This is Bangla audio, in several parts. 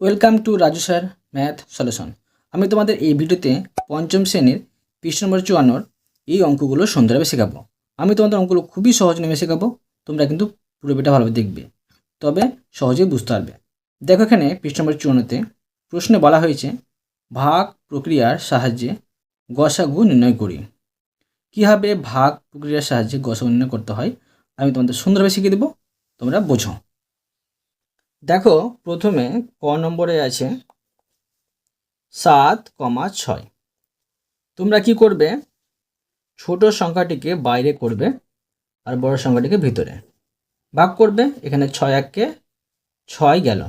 Welcome to Raju sir math solution আমি তোমাদের এই ভিডিওতে পঞ্চম শ্রেণির পৃষ্ঠ নম্বর চুয়ান্নর এই অঙ্কগুলো সুন্দরভাবে শেখাবো। আমি তোমাদের অঙ্কগুলো খুবই সহজ নেমে শেখাবো, তোমরা কিন্তু পুরো ভালোভাবে দেখবে। তবে সহজেই বুঝতে পারবে। দেখো এখানে পৃষ্ঠ নম্বর চুয়ান্নতে প্রশ্নে বলা হয়েছে, ভাগ প্রক্রিয়ার সাহায্যে গসাগু নির্ণয় করি। কীভাবে ভাগ প্রক্রিয়ার সাহায্যে গসাগু নির্ণয় করতে হয়? আমি তোমাদের সুন্দরভাবে শিখিয়ে দেবো, তোমরা বোঝো। দেখো, প্রথমে ক নম্বরে আছে সাত কমা ছয়। তোমরা কি করবে? ছোট সংখ্যাটিকে বাইরে করবে আর বড় সংখ্যাটিকে ভিতরে। ভাগ করবে, এখানে ছয় এককে ছয় গেল।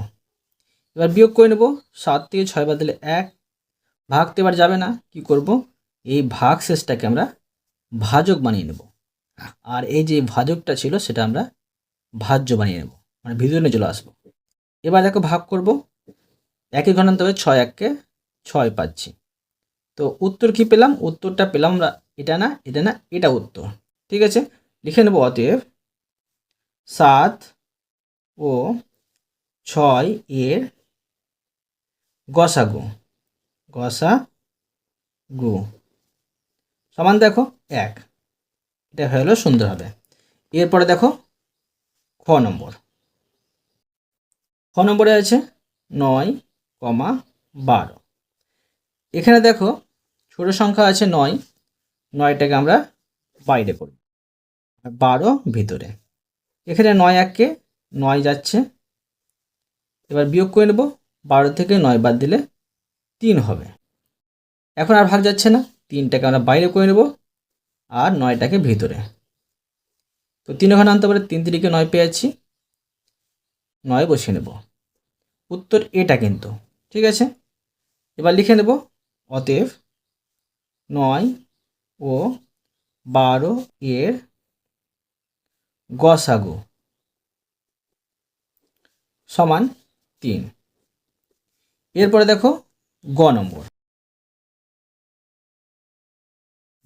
এবার বিয়োগ করে নেব, সাত থেকে ছয় বাদ দিলে এক। ভাগ তো এবার যাবে না, কি করব? এই ভাগ শেষটাকে আমরা ভাজক বানিয়ে নেব। আর এই যে ভাজকটা ছিল, সেটা আমরা ভাজ্য বানিয়ে নেব। মানে ভিতরে চলে আসব। এবার দেখো ভাগ করব। একই ঘনান্ত হবে ছয় এককে ছয় পাচ্ছি। তো উত্তর কি পেলাম? উত্তরটা পেলাম আমরা, এটা না এটা না, এটা উত্তর। ঠিক আছে? লিখে নেব অতএব সাত ও ছয় এর গসাগু। গসা গু সমান দেখো এক। এটা গেলো সুন্দর হবে। এরপরে দেখো খ নম্বর। খ নম্বরে আছে নয় কমা বারো। এখানে দেখো ছোট সংখ্যা আছে নয়, নয়টাকে আমরা বাইরে করি আর বারো ভিতরে। এখানে নয় এককে নয় যাচ্ছে। এবার বিয়োগ করে নেব। বারো থেকে নয় বাদ দিলে তিন হবে। এখন আর ভাগ যাচ্ছে না। তিনটাকে আমরা বাইরে করে নেব আর নয়টাকে ভিতরে। তো তিন ওখানে আনতে পারে। তিন তিরিকে নয় পেয়েছি। নয় বসিয়ে নেব। উত্তর এটা কিন্তু, ঠিক আছে? এবার লিখে নেব, অতএব নয় ও বারো এর গসাগু সমান তিন। এরপরে দেখো গ নম্বর।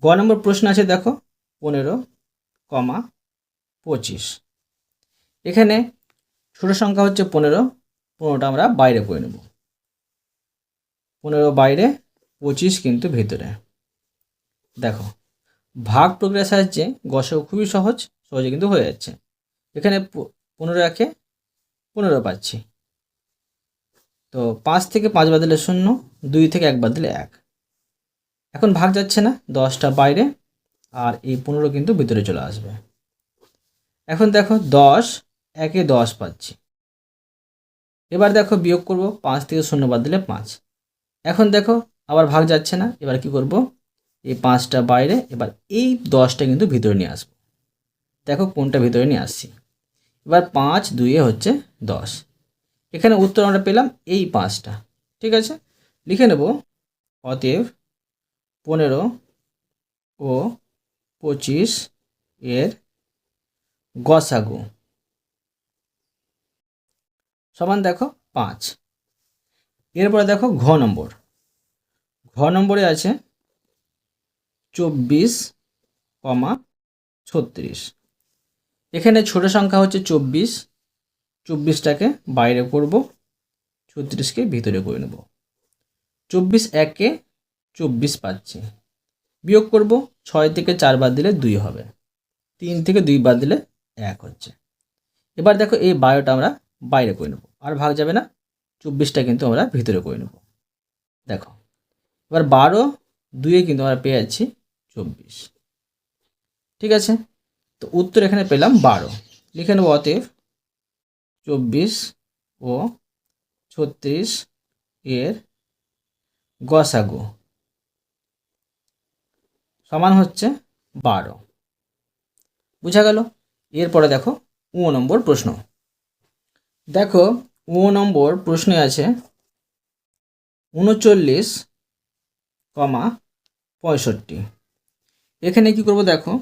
গ নম্বর প্রশ্ন আছে দেখো, পনেরো কমা পঁচিশ। এখানে ছোট সংখ্যা হচ্ছে পনেরো, পনেরোটা আমরা বাইরে করে নেব। পনেরো বাইরে, পঁচিশ কিন্তু ভেতরে। দেখো, ভাগ প্রক্রিয়ার সাহায্যে গসাগু খুবই সহজ, সহজে কিন্তু হয়ে যাচ্ছে। এখানে পনেরো একে পনেরো পাচ্ছি। তো পাঁচ থেকে পাঁচ বাদলে শূন্য, দুই থেকে এক বাদলে এক। এখন ভাগ যাচ্ছে না, দশটা বাইরে, আর এই পনেরো কিন্তু ভিতরে চলে আসবে। এখন দেখো, দশ একে দশ পাচ্ছি। এবার দেখো বিয়োগ করব, পাঁচ থেকে শূন্য বাদ দিলে পাঁচ। এখন দেখো আবার ভাগ যাচ্ছে না, এবার কি করব? এই পাঁচটা বাইরে, এবার এই দশটা কিন্তু ভিতরে নিয়ে আসব। দেখো কোনটা ভিতরে নিয়ে আসছি। এবার পাঁচ দুইয়ে হচ্ছে দশ। এখানে উত্তর আমরা পেলাম এই পাঁচটা। ঠিক আছে? লিখে নেব, অতএব পনেরো ও পঁচিশ এর গসাগু। সমান দেখো পাঁচ। এরপরে দেখো ঘ নম্বর। ঘ নম্বরে আছে চব্বিশ কমা ছত্রিশ। এখানে ছোট সংখ্যা হচ্ছে চব্বিশ। চব্বিশটাকে বাইরে করব, ছত্রিশকে ভিতরে করে নেব। চব্বিশ একে চব্বিশ পাচ্ছি। বিয়োগ করব, ছয় থেকে চার বাদ দিলে দুই হবে। তিন থেকে দুই বাদ দিলে এক হচ্ছে। এবার দেখো এই বারোটা আমরা বাইরে করে নেব। আর ভাগ যাবে না? চব্বিশটা কিন্তু আমরা ভিতরে করে নেব। দেখো, এবার বারো দুইয়ে কিন্তু আমরা পেয়ে যাচ্ছি চব্বিশ। ঠিক আছে? তো উত্তর এখানে পেলাম বারো। লিখে নেব অতএব চব্বিশ ও ছত্রিশ এর গসাগু সমান হচ্ছে বারো। বুঝা গেল? এরপরে দেখো ও নম্বর প্রশ্ন। দেখো ও নম্বর প্রশ্নে আছে উনচল্লিশ কমা পঁয়ষট্টি। এখানে কি করব দেখো,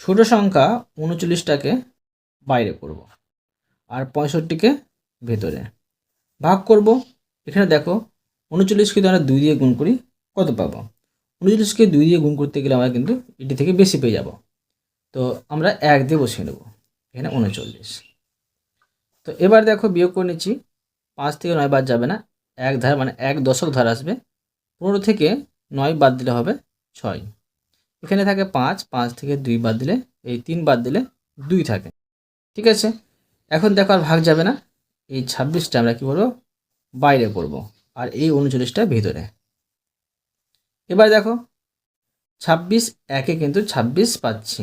ছোট সংখ্যা উনচল্লিশটাকে বাইরে করব আর পঁয়ষট্টিকে ভেতরে ভাগ করব। এখানে দেখো, উনচল্লিশকে যদি আমরা দুই দিয়ে গুণ করি, কত পাবো? উনচল্লিশকে দুই দিয়ে গুণ করতে গেলে আমরা কিন্তু এটি থেকে বেশি পেয়ে যাব। তো আমরা এক দিয়ে বসিয়ে নেব এখানে উনচল্লিশ। তো এবার দেখো বিয়োগ করে নিচ্ছি। পাঁচ থেকে নয় বাদ যাবে না। এক ধার মানে এক দশক ধার আসবে। পনেরো থেকে নয় বাদ দিলে হবে ছয়। এখানে থাকে পাঁচ পাঁচ থেকে দুই বাদ দিলে, এই তিন বাদ দিলে দুই থাকে। ঠিক আছে? এখন দেখো আর ভাগ যাবে না। এই ছাব্বিশটা আমরা কী করব? বাইরে করব। আর এই উনচল্লিশটা ভিতরে। এবার দেখো, ছাব্বিশ, একে কিন্তু ছাব্বিশ পাচ্ছি।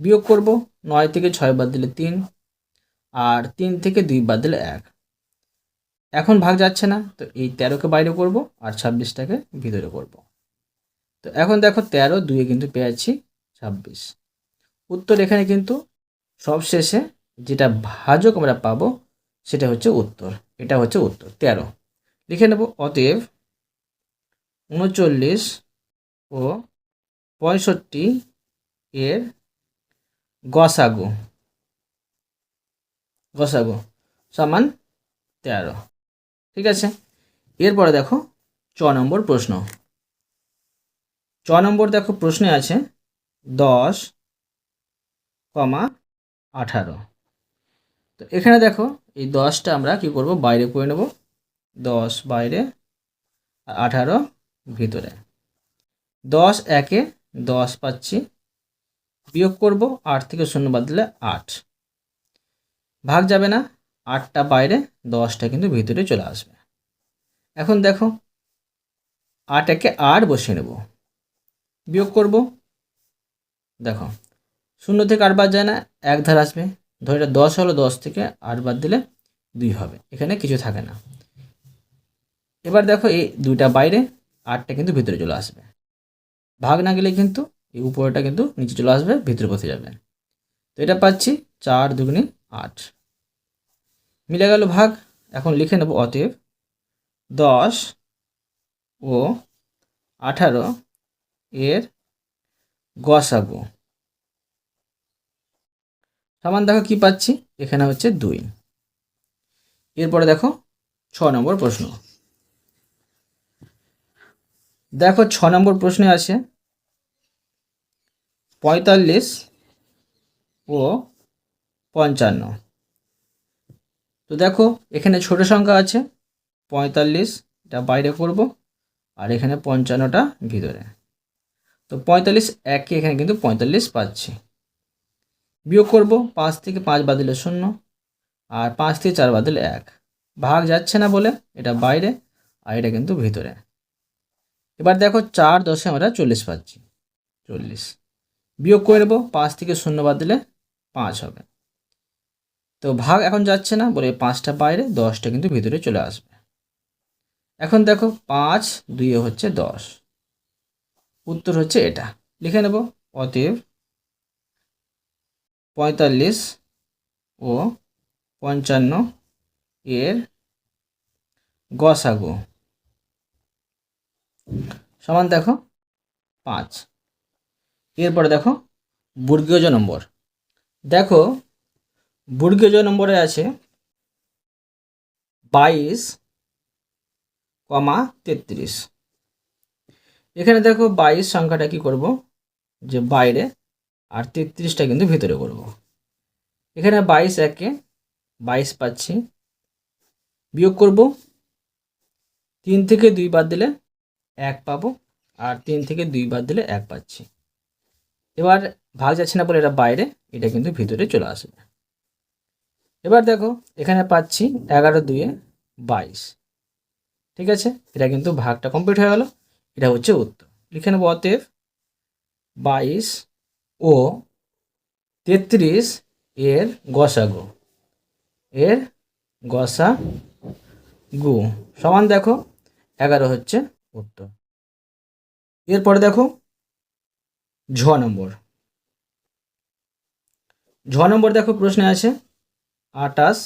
বিয়োগ করব। নয় থেকে ছয় বাদ দিলে তিন। আর তিন থেকে দুই বাদ দিলে এক। এখন ভাগ যাচ্ছে না, তো এই তেরোকে বাইরে করব আর ছাব্বিশটাকে ভিতরে করব। তো এখন দেখো তেরো দুয়ে কিন্তু পেয়েছি ছাব্বিশ। উত্তর এখানে কিন্তু সব শেষে যেটা ভাজক আমরা পাবো সেটা হচ্ছে উত্তর। এটা হচ্ছে উত্তর, তেরো। লিখে নেব, অতএব উনচল্লিশ ও পঁয়ষট্টি এর গসাগু। গসাগু সমান তেরো। ঠিক আছে? এরপরে দেখো চ নম্বর প্রশ্ন। চ নম্বর দেখো প্রশ্নে আছে দশ কমা আঠারো। তো এখানে দেখো এই দশটা আমরা কি করব? বাইরে করে নেব। দশ বাইরে আর আঠারো ভিতরে। দশ একে দশ পাচ্ছি। বিয়োগ করব আট থেকে শূন্য বাদ দিলে আট। ভাগ যাবে না, আটটা বাইরে দশটা কিন্তু ভিতরে চলে আসবে। এখন দেখো, আট একে আট বসিয়ে নেব। বিয়োগ করব। দেখো, শূন্য থেকে আট বাদ যায় না, এক ধার আসবে। ধরে এটা দশ হলো দশ থেকে আট বাদ দিলে দুই হবে। এখানে কিছু থাকে না। এবার দেখো, এই দুইটা বাইরে আটটা কিন্তু ভিতরে চলে আসবে। ভাগ না গেলে কিন্তু এই উপরেটা কিন্তু নিচে চলে আসবে, ভিতরে বসে যাবে। তো এটা পাচ্ছি চার দুগুনি আট। মিলে গেল ভাগ। এখন লিখে নেব অতএব দশ ও আঠারো এর গসাগু। সমান দেখো কি পাচ্ছি? এখানে হচ্ছে দুই। এরপরে দেখো ছ নম্বর প্রশ্ন। দেখো ছ নম্বর প্রশ্নে আছে পঁয়তাল্লিশ ও পঞ্চান্ন। তো দেখো, এখানে ছোট সংখ্যা আছে, পঁয়তাল্লিশ, এটা বাইরে করব, আর এখানে পঞ্চান্নটা ভিতরে। তো পঁয়তাল্লিশ একে এখানে কিন্তু পঁয়তাল্লিশ পাচ্ছি। বিয়োগ করব, পাঁচ থেকে পাঁচ বাদ দিলে শূন্য, আর পাঁচ থেকে চার বাদ দিলে এক। ভাগ যাচ্ছে না বলে এটা বাইরে, আর এটা কিন্তু ভিতরে। এবার দেখো, চার দশে আমরা চল্লিশ পাচ্ছি, চল্লিশ। বিয়োগ করে নেব, পাঁচ থেকে শূন্য বাদ দিলে পাঁচ হবে। তো ভাগ এখন যাচ্ছে না, বলে পাঁচটা বাইরে, দশটা কিন্তু ভিতরে চলে আসবে। এখন দেখো পাঁচ, দুই হচ্ছে দশ। উত্তর হচ্ছে এটা। লিখে নেব, অতএব পঁয়তাল্লিশ ও পঞ্চান্ন এর গসাগু সমান দেখো পাঁচ। এরপরে দেখো বর্গীয় নম্বর। দেখো বর্গীয় জ নম্বরে আছে বাইশ কমা তেত্রিশ। এখানে দেখো বাইশ সংখ্যাটা কি করব? যে বাইরে আর তেত্রিশটা কিন্তু ভিতরে করব। এখানে বাইশ একে বাইশ পাচ্ছি। বিয়োগ করব। তিন থেকে দুই বাদ দিলে এক পাবো আর তিন থেকে দুই বাদ দিলে এক পাচ্ছি। এবার ভাগ যাচ্ছে না বলে এটা বাইরে, এটা কিন্তু ভিতরে চলে আসবে। এবার দেখো, এখানে পাচ্ছি এগারো দুয়ে বাইশ। ঠিক আছে? এটা কিন্তু ভাগটা কমপ্লিট হয়ে গেল। এটা হচ্ছে উত্তর। লিখে নেব অতএব বাইশ ও তেত্রিশ এর গসাগু। এর গসা গু সমান দেখো, এগারো হচ্ছে উত্তর। এরপরে দেখো, ঝ নম্বর। ঝ নম্বর দেখো প্রশ্নে আছে আটাশ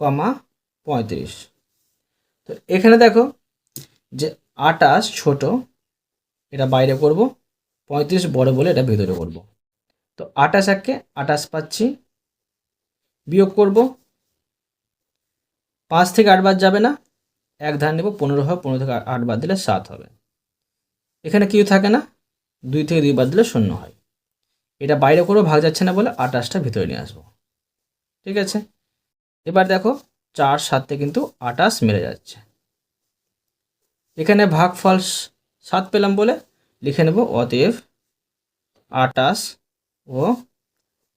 কমা পঁয়ত্রিশ। তো এখানে দেখো যে আটাশ ছোট, এটা বাইরে করব, পঁয়ত্রিশ বড় বলে এটা ভেতরে করব। তো আটাশ এককে আটাশ পাচ্ছি, বিয়োগ করব। পাঁচ থেকে আট বাদ যাবে না, এক ধার নেব, পনেরো হবে, পনেরো থেকে আট বাদ দিলে সাত হবে। এখানে কিছু থাকে না, দুই থেকে দুই বাদ দিলে শূন্য হয়। এটা বাইরে করেও ভাগ যাচ্ছে না বলে আটাশটা ভিতরে নিয়ে আসব। ঠিক আছে? এবার দেখো, চার সাতে কিন্তু আটাশ মেরে যাচ্ছে। এখানে ভাগফল সাত পেলাম বলে লিখে নেব অতএব আটাশ ও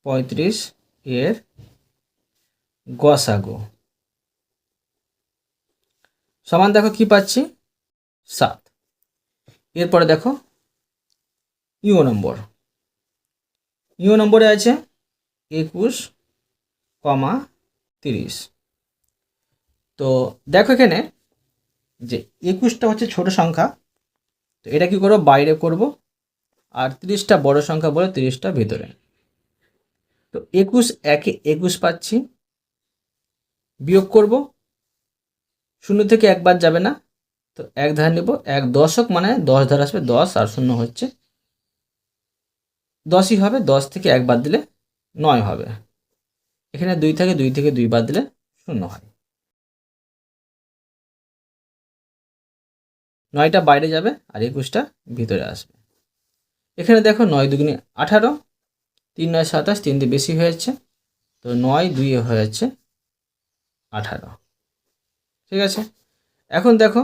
পঁয়ত্রিশ এর গসাগু। সমান দেখো কি পাচ্ছি? সাত। এরপরে দেখো ইও নম্বর। ইও নম্বরে আছে একুশ কমা তিরিশ। তো দেখো এখানে যে একুশটা হচ্ছে ছোট সংখ্যা, তো এটা কি করব? বাইরে করব। আর তিরিশটা বড় সংখ্যা বলে তিরিশটা ভিতরে। তো একুশ একে একুশ পাচ্ছি। বিয়োগ করব। শূন্য থেকে একবার যাবে না। তো এক ধার নেব। এক দশক মানে দশ ধার আসবে দশ আর শূন্য হচ্ছে দশই হবে। দশ থেকে এক বাদ দিলে নয় হবে। এখানে দুই থেকে দুই থেকে দুই বাদ দিলে শূন্য হয়। নয়টা বাইরে যাবে আর একুশটা ভিতরে আসবে। এখানে দেখো নয় দুগুণে আঠারো, তিন নয় সাতাশ, তিন দিয়ে বেশি হয়ে যাচ্ছে। তো নয় দুই হয়ে যাচ্ছে আঠারো। ঠিক আছে? এখন দেখো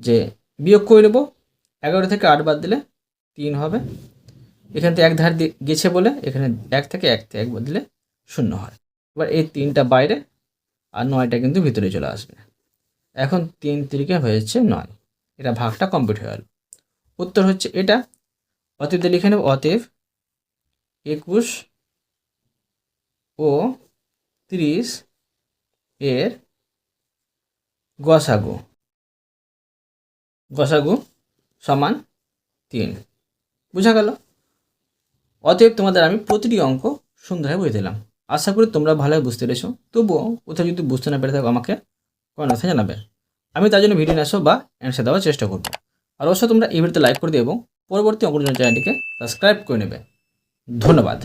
যে বিয়োগ করে নেব, এগারো থেকে আট বাদ দিলে তিন হবে। এখান থেকে এক ধার গেছে বলে, এখানে এক থেকে এক এক বাদ দিলে শূন্য হয়। এবার এই তিনটা বাইরে আর নয়টা কিন্তু ভিতরে চলে আসবে। এখন তিন তিরিকে হয়ে যাচ্ছে নয়। এটা ভাগটা কমপ্লিট হয়ে গেল। উত্তর হচ্ছে এটা। অতএব লিখে নেব অতএব একুশ ও তিরিশ এর গসাগু। গসাগু সমান তিন। বোঝা গেল? অতএব তোমাদের আমি প্রতিটি অঙ্ক সুন্দরভাবে বুঝে দিলাম। আশা করি তোমরা ভালোই বুঝতে পেরেছ। তবুও কোথাও যদি বুঝতে না পেরে থাকো আমাকে, কোনো কথা জানাবে। আমি তার জন্য ভিডিও আসো বা অ্যান্সার দেওয়ার চেষ্টা করব। আর অবশ্যই তোমরা এই ভিডিওতে লাইক করে দিও এবং পরবর্তী অঙ্কনের চ্যানেলটিকে সাবস্ক্রাইব করে নেবে। ধন্যবাদ।